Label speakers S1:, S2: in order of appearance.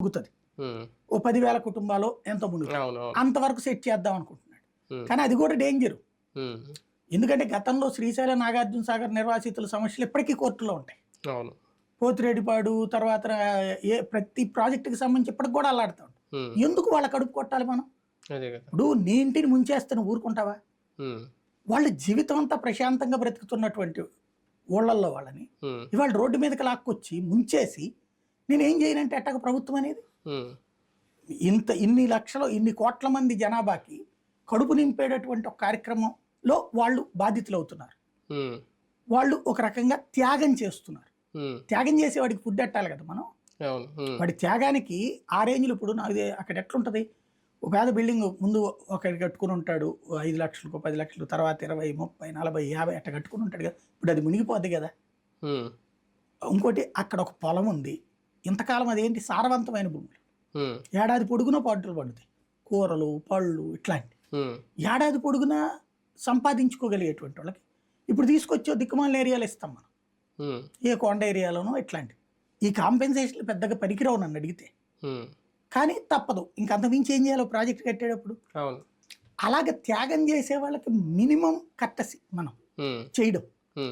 S1: మునుగుతుంది
S2: ఉమ్,
S1: ఓ పదివేల కుటుంబాలు ఎంతో మునుగుతుంది
S2: అవును
S1: అంతవరకు సెట్ చేద్దాం అనుకుంటున్నాడు. కానీ అది కూడా డేంజర్ ఎందుకంటే గతంలో శ్రీశైలం నాగార్జున సాగర్ నిర్వాసితుల సమస్యలు ఇప్పటికీ కోర్టులో ఉంటాయి. పోతిరెడ్డిపాడు తర్వాత ఏ ప్రతి ప్రాజెక్టుకి సంబంధించి ఇప్పటికి కూడా అల్లాడుతూ ఉంటాం
S2: ఉమ్,
S1: ఎందుకు వాళ్ళ కడుపు కొట్టాలి మనం? ఇప్పుడు నీ ఇంటిని ముంచేస్తే నువ్వు ఊరుకుంటావా వాళ్ళ జీవితం అంతా ప్రశాంతంగా బ్రతుకుతున్నటువంటి ఊళ్ళల్లో వాళ్ళని ఇవాళ రోడ్డు మీదకి లాక్కొచ్చి ముంచేసి నేను ఏం చేయనంటే ఎట్టక ప్రభుత్వం అనేది? ఇంత ఇన్ని లక్షలు ఇన్ని కోట్ల మంది జనాభాకి కడుపు నింపేటటువంటి ఒక కార్యక్రమంలో వాళ్ళు బాధితులు అవుతున్నారు వాళ్ళు ఒక రకంగా త్యాగం చేస్తున్నారు. త్యాగం చేసే వాడికి ఫుడ్ పెట్టాలి కదా మనం? వాడి త్యాగానికి ఆ రేంజ్లో ఇప్పుడు నాకు అక్కడ ఎట్లుంటుంది? ఒక పేద బిల్డింగ్ ముందు ఒకటి కట్టుకుని ఉంటాడు ఐదు లక్షలకు పది లక్షలు తర్వాత ఇరవై ముప్పై నలభై యాభై అట్ట కట్టుకుని ఉంటాడు కదా. ఇప్పుడు అది మునిగిపోద్ది కదా. ఇంకోటి అక్కడ ఒక పొలం ఉంది. ఇంతకాలం అదేంటి సారవంతమైన భూములు. ఏడాది పొడుగునా పంటలు పండుతాయి. కూరలు పళ్ళు ఇట్లాంటి. ఏడాది పొడుగునా సంపాదించుకోగలిగేటువంటి వాళ్ళకి ఇప్పుడు తీసుకొచ్చే దిక్కుమాల ఏరియాలు ఇస్తాం మనం. ఏ కొండ ఏరియాలోనో ఇట్లాంటివి ఈ కాంపెన్సేషన్లు పెద్దగా పనికిరావు నన్ను అడిగితే. కానీ తప్పదు. ఇంకంత మించి ఏం చేయాలో? ప్రాజెక్ట్ కట్టేటప్పుడు. అలాగే త్యాగం చేసే వాళ్ళకి మినిమం కట్టసి మనం చేయడం.